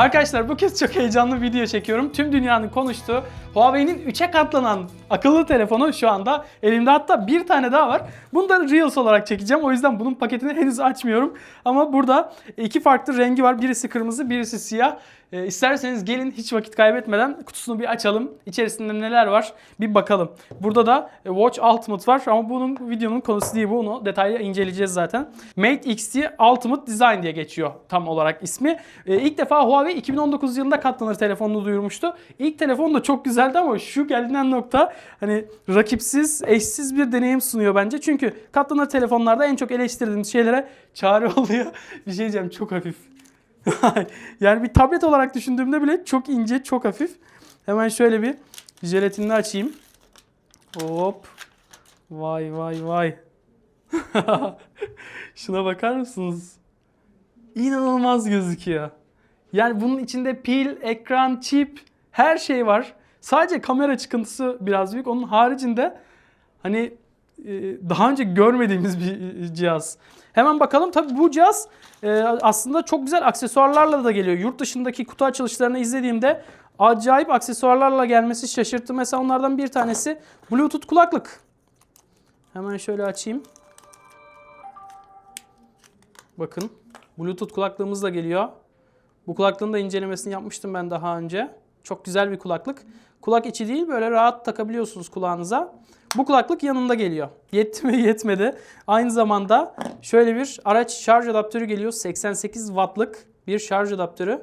Arkadaşlar bu kez çok heyecanlı bir video çekiyorum. Tüm dünyanın konuştuğu Huawei'nin 3'e katlanan akıllı telefonu şu anda elimde. Hatta bir tane daha var. Bunu da Reels olarak çekeceğim. O yüzden bunun paketini henüz açmıyorum. Ama burada iki farklı rengi var. Birisi kırmızı, birisi siyah. Ee, isterseniz gelin hiç vakit kaybetmeden kutusunu bir açalım. İçerisinde neler var bir bakalım. Burada da e, Watch Ultimate var ama bunun videonun konusu değil bu. Onu detaylı inceleyeceğiz zaten. Mate XT Ultimate Design diye geçiyor tam olarak ismi. Ee, ilk defa Huawei 2019 yılında katlanır telefonunu duyurmuştu. İlk telefon da çok güzeldi ama şu gelinen nokta hani rakipsiz, eşsiz bir deneyim sunuyor bence. Çünkü katlanır telefonlarda en çok eleştirdiğimiz şeylere çare oluyor. bir şey diyeceğim çok hafif. yani bir tablet olarak düşündüğümde bile çok ince, çok hafif. Hemen şöyle bir jelatinini açayım. Hop. Vay vay vay. Şuna bakar mısınız? İnanılmaz gözüküyor. Yani bunun içinde pil, ekran, çip her şey var. Sadece kamera çıkıntısı biraz büyük. Onun haricinde hani daha önce görmediğimiz bir e, cihaz. Hemen bakalım. Tabii bu cihaz e, aslında çok güzel aksesuarlarla da geliyor. Yurt dışındaki kutu açılışlarını izlediğimde acayip aksesuarlarla gelmesi şaşırttı. Mesela onlardan bir tanesi Bluetooth kulaklık. Hemen şöyle açayım. Bakın Bluetooth kulaklığımız da geliyor. Bu kulaklığın da incelemesini yapmıştım ben daha önce. Çok güzel bir kulaklık. Kulak içi değil böyle rahat takabiliyorsunuz kulağınıza. Bu kulaklık yanında geliyor. Yetti mi yetmedi. Aynı zamanda şöyle bir araç şarj adaptörü geliyor. 88 wattlık bir şarj adaptörü.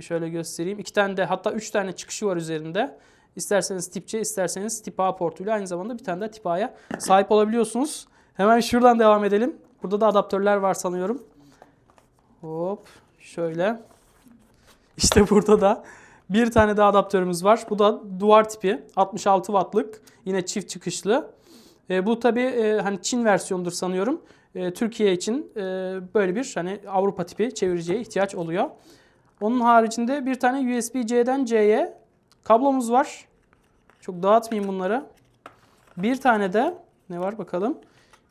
Şöyle göstereyim. İki tane de hatta üç tane çıkışı var üzerinde. İsterseniz tip C, isterseniz tip A portuyla aynı zamanda bir tane de tip A'ya sahip olabiliyorsunuz. Hemen şuradan devam edelim. Burada da adaptörler var sanıyorum. Hop şöyle. İşte burada da bir tane daha adaptörümüz var. Bu da duvar tipi 66 wattlık. Yine çift çıkışlı. E, bu tabi hani Çin versiyonudur sanıyorum. E, Türkiye için e, böyle bir hani Avrupa tipi çeviriciye ihtiyaç oluyor. Onun haricinde bir tane USB-C'den C'ye kablomuz var. Çok dağıtmayayım bunları. Bir tane de ne var bakalım.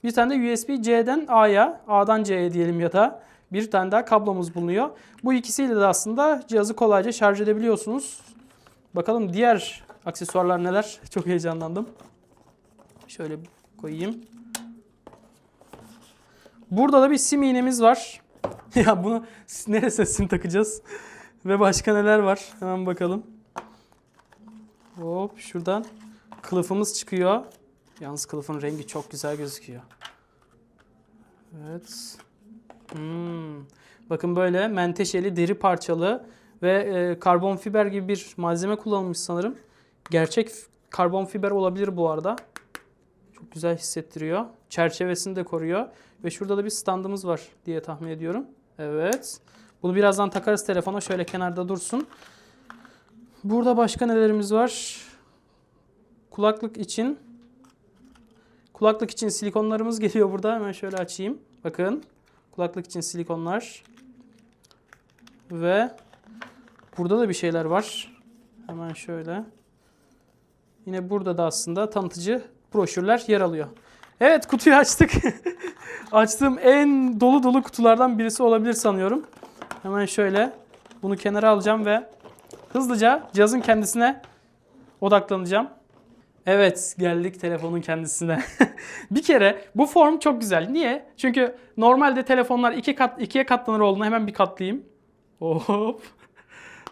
Bir tane de USB-C'den A'ya, A'dan C'ye diyelim ya da bir tane daha kablomuz bulunuyor. Bu ikisiyle de aslında cihazı kolayca şarj edebiliyorsunuz. Bakalım diğer aksesuarlar neler? Çok heyecanlandım. Şöyle koyayım. Burada da bir sim iğnemiz var. ya bunu neresine sim takacağız? Ve başka neler var? Hemen bakalım. Hop şuradan kılıfımız çıkıyor. Yalnız kılıfın rengi çok güzel gözüküyor. Evet. Hmm. Bakın böyle menteşeli deri parçalı ve e, karbon fiber gibi bir malzeme kullanılmış sanırım. Gerçek karbon fiber olabilir bu arada. Çok güzel hissettiriyor. Çerçevesini de koruyor. Ve şurada da bir standımız var diye tahmin ediyorum. Evet. Bunu birazdan takarız telefona. Şöyle kenarda dursun. Burada başka nelerimiz var? Kulaklık için kulaklık için silikonlarımız geliyor burada. Hemen şöyle açayım. Bakın. Kulaklık için silikonlar. Ve burada da bir şeyler var. Hemen şöyle. Yine burada da aslında tanıtıcı broşürler yer alıyor. Evet kutuyu açtık. Açtığım en dolu dolu kutulardan birisi olabilir sanıyorum. Hemen şöyle bunu kenara alacağım ve hızlıca cihazın kendisine odaklanacağım. Evet geldik telefonun kendisine. bir kere bu form çok güzel. Niye? Çünkü normalde telefonlar iki kat ikiye katlanır olduğunda hemen bir katlayayım. Hop.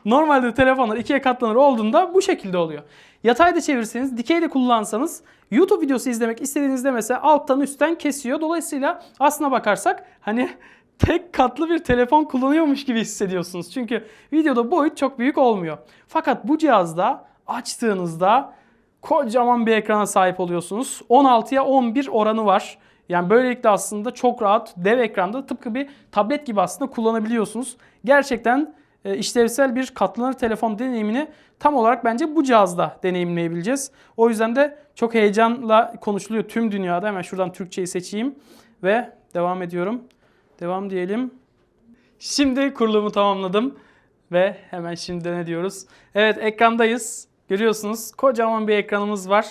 Normalde telefonlar ikiye katlanır olduğunda bu şekilde oluyor. Yatayda çevirseniz, dikeyde kullansanız YouTube videosu izlemek istediğinizde mesela alttan üstten kesiyor. Dolayısıyla aslına bakarsak hani tek katlı bir telefon kullanıyormuş gibi hissediyorsunuz. Çünkü videoda boyut çok büyük olmuyor. Fakat bu cihazda açtığınızda kocaman bir ekrana sahip oluyorsunuz. 16'ya 11 oranı var. Yani böylelikle aslında çok rahat dev ekranda tıpkı bir tablet gibi aslında kullanabiliyorsunuz. Gerçekten e, işlevsel bir katlanır telefon deneyimini tam olarak bence bu cihazda deneyimleyebileceğiz. O yüzden de çok heyecanla konuşuluyor tüm dünyada. Hemen şuradan Türkçeyi seçeyim ve devam ediyorum. Devam diyelim. Şimdi kurulumu tamamladım ve hemen şimdi ne diyoruz? Evet ekrandayız. Görüyorsunuz kocaman bir ekranımız var.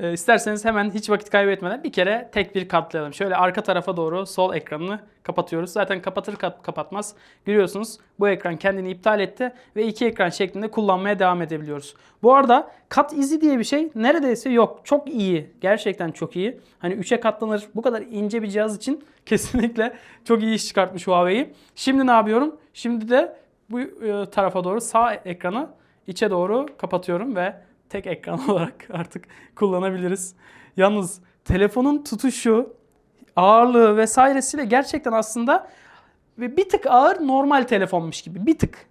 E, isterseniz hemen hiç vakit kaybetmeden bir kere tek bir katlayalım. Şöyle arka tarafa doğru sol ekranını kapatıyoruz. Zaten kapatır kap- kapatmaz görüyorsunuz bu ekran kendini iptal etti ve iki ekran şeklinde kullanmaya devam edebiliyoruz. Bu arada kat izi diye bir şey neredeyse yok. Çok iyi. Gerçekten çok iyi. Hani 3'e katlanır. Bu kadar ince bir cihaz için kesinlikle çok iyi iş çıkartmış Huawei. Şimdi ne yapıyorum? Şimdi de bu e, tarafa doğru sağ ekranı içe doğru kapatıyorum ve tek ekran olarak artık kullanabiliriz. Yalnız telefonun tutuşu, ağırlığı vesairesiyle gerçekten aslında bir tık ağır normal telefonmuş gibi. Bir tık.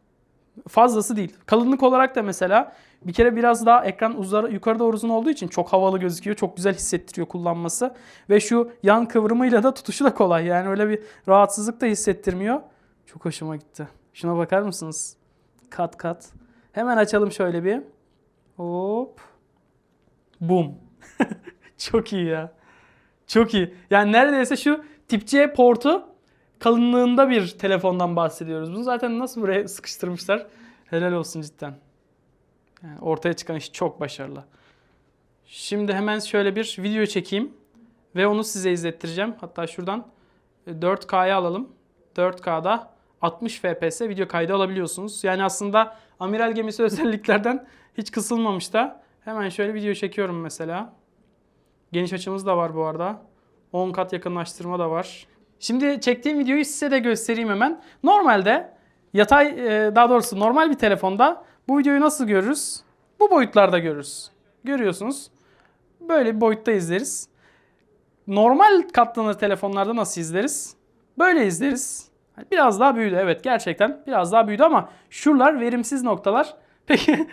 Fazlası değil. Kalınlık olarak da mesela bir kere biraz daha ekran uzara, yukarı doğru uzun olduğu için çok havalı gözüküyor. Çok güzel hissettiriyor kullanması. Ve şu yan kıvrımıyla da tutuşu da kolay. Yani öyle bir rahatsızlık da hissettirmiyor. Çok hoşuma gitti. Şuna bakar mısınız? Kat kat. Hemen açalım şöyle bir. Hop. Bum. Çok iyi ya. Çok iyi. Yani neredeyse şu tip C portu kalınlığında bir telefondan bahsediyoruz. Bunu zaten nasıl buraya sıkıştırmışlar? Helal olsun cidden. Yani ortaya çıkan iş çok başarılı. Şimdi hemen şöyle bir video çekeyim ve onu size izlettireceğim. Hatta şuradan 4K'ya alalım. 4K'da 60 FPS video kaydı alabiliyorsunuz. Yani aslında amiral gemisi özelliklerden hiç kısılmamış da. Hemen şöyle video çekiyorum mesela. Geniş açımız da var bu arada. 10 kat yakınlaştırma da var. Şimdi çektiğim videoyu size de göstereyim hemen. Normalde yatay e, daha doğrusu normal bir telefonda bu videoyu nasıl görürüz? Bu boyutlarda görürüz. Görüyorsunuz. Böyle bir boyutta izleriz. Normal katlanır telefonlarda nasıl izleriz? Böyle izleriz. Biraz daha büyüdü evet gerçekten biraz daha büyüdü ama şuralar verimsiz noktalar. Peki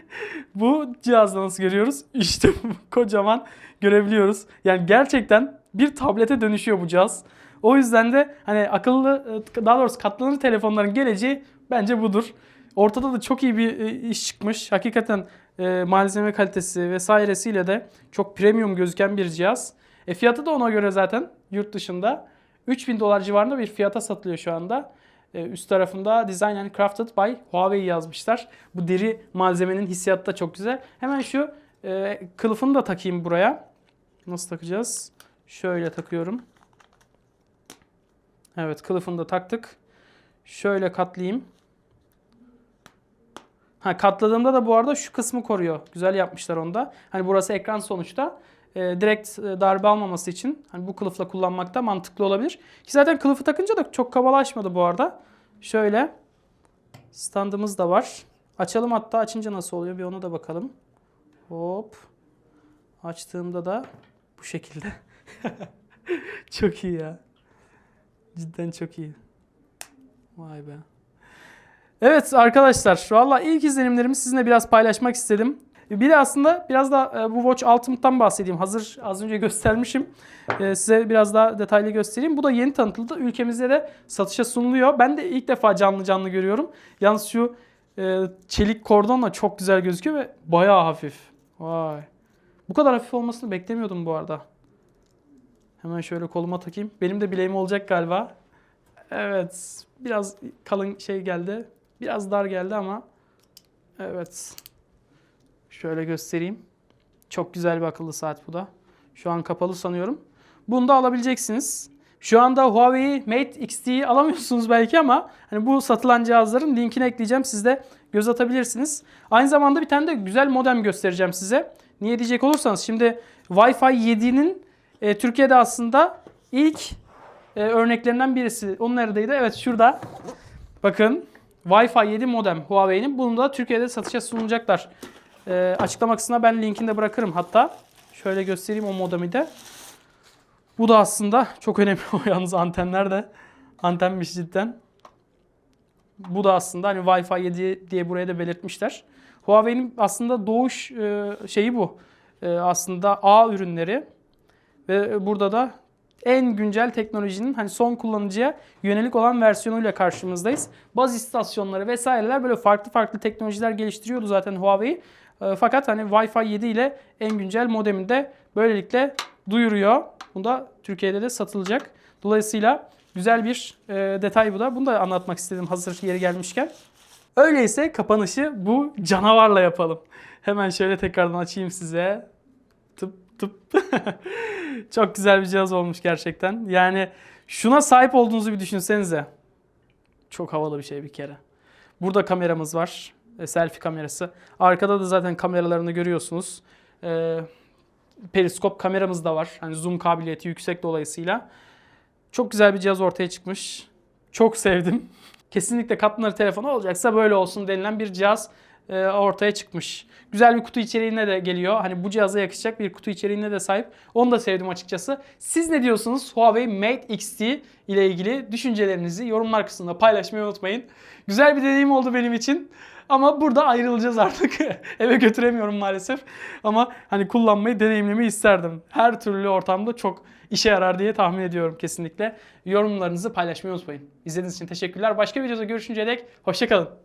bu cihazda nasıl görüyoruz? İşte kocaman görebiliyoruz. Yani gerçekten bir tablete dönüşüyor bu cihaz. O yüzden de hani akıllı daha doğrusu katlanır telefonların geleceği bence budur. Ortada da çok iyi bir e, iş çıkmış. Hakikaten e, malzeme kalitesi vesairesiyle de çok premium gözüken bir cihaz. E, fiyatı da ona göre zaten yurt dışında 3000 dolar civarında bir fiyata satılıyor şu anda. E, üst tarafında Design and Crafted by Huawei yazmışlar. Bu deri malzemenin hissiyatı da çok güzel. Hemen şu e, kılıfını da takayım buraya. Nasıl takacağız? Şöyle takıyorum. Evet kılıfını da taktık. Şöyle katlayayım. Ha katladığımda da bu arada şu kısmı koruyor. Güzel yapmışlar onda. Hani burası ekran sonuçta. E, direkt e, darbe almaması için hani bu kılıfla kullanmak da mantıklı olabilir. Ki zaten kılıfı takınca da çok kabalaşmadı bu arada. Şöyle standımız da var. Açalım hatta açınca nasıl oluyor bir ona da bakalım. Hop. Açtığımda da bu şekilde. çok iyi ya. Cidden çok iyi. Vay be. Evet arkadaşlar valla ilk izlenimlerimi sizinle biraz paylaşmak istedim. Bir de aslında biraz da e, bu Watch Ultimate'tan bahsedeyim. Hazır az önce göstermişim. E, Size biraz daha detaylı göstereyim. Bu da yeni tanıtıldı. Ülkemizde de satışa sunuluyor. Ben de ilk defa canlı canlı görüyorum. Yalnız şu e, çelik kordonla çok güzel gözüküyor ve bayağı hafif. Vay. Bu kadar hafif olmasını beklemiyordum bu arada. Hemen şöyle koluma takayım. Benim de bileğim olacak galiba. Evet. Biraz kalın şey geldi. Biraz dar geldi ama evet. Şöyle göstereyim. Çok güzel bir akıllı saat bu da. Şu an kapalı sanıyorum. Bunu da alabileceksiniz. Şu anda Huawei Mate Xt'yi alamıyorsunuz belki ama hani bu satılan cihazların linkini ekleyeceğim. Siz de göz atabilirsiniz. Aynı zamanda bir tane de güzel modem göstereceğim size. Niye diyecek olursanız şimdi Wi-Fi 7'nin e, Türkiye'de aslında ilk e, örneklerinden birisi. Onun neredeydi? Evet şurada. Bakın Wi-Fi 7 modem Huawei'nin. Bunu da Türkiye'de satışa sunulacaklar. E, açıklama kısmına ben linkini de bırakırım hatta. Şöyle göstereyim o modemi de. Bu da aslında çok önemli yalnız antenler de. Antenmiş cidden. Bu da aslında hani Wi-Fi 7 diye buraya da belirtmişler. Huawei'nin aslında doğuş e, şeyi bu. E, aslında A ürünleri ve burada da en güncel teknolojinin hani son kullanıcıya yönelik olan versiyonuyla karşımızdayız. Baz istasyonları vesaireler böyle farklı farklı teknolojiler geliştiriyordu zaten Huawei. E, Fakat hani Wi-Fi 7 ile en güncel modemini de böylelikle duyuruyor. Bu da Türkiye'de de satılacak. Dolayısıyla güzel bir e, detay bu da. Bunu da anlatmak istedim hazır yeri gelmişken. Öyleyse kapanışı bu canavarla yapalım. Hemen şöyle tekrardan açayım size. Tıp Tıp. Çok güzel bir cihaz olmuş gerçekten. Yani şuna sahip olduğunuzu bir düşünsenize. Çok havalı bir şey bir kere. Burada kameramız var. E, selfie kamerası. Arkada da zaten kameralarını görüyorsunuz. E, periskop kameramız da var. Hani zoom kabiliyeti yüksek dolayısıyla. Çok güzel bir cihaz ortaya çıkmış. Çok sevdim. Kesinlikle katlanır telefonu olacaksa böyle olsun denilen bir cihaz e, ortaya çıkmış. Güzel bir kutu içeriğine de geliyor. Hani bu cihaza yakışacak bir kutu içeriğine de sahip. Onu da sevdim açıkçası. Siz ne diyorsunuz Huawei Mate XT ile ilgili düşüncelerinizi yorumlar kısmında paylaşmayı unutmayın. Güzel bir deneyim oldu benim için. Ama burada ayrılacağız artık. Eve götüremiyorum maalesef. Ama hani kullanmayı, deneyimlemeyi isterdim. Her türlü ortamda çok işe yarar diye tahmin ediyorum kesinlikle. Yorumlarınızı paylaşmayı unutmayın. İzlediğiniz için teşekkürler. Başka videoda görüşünceye dek hoşçakalın.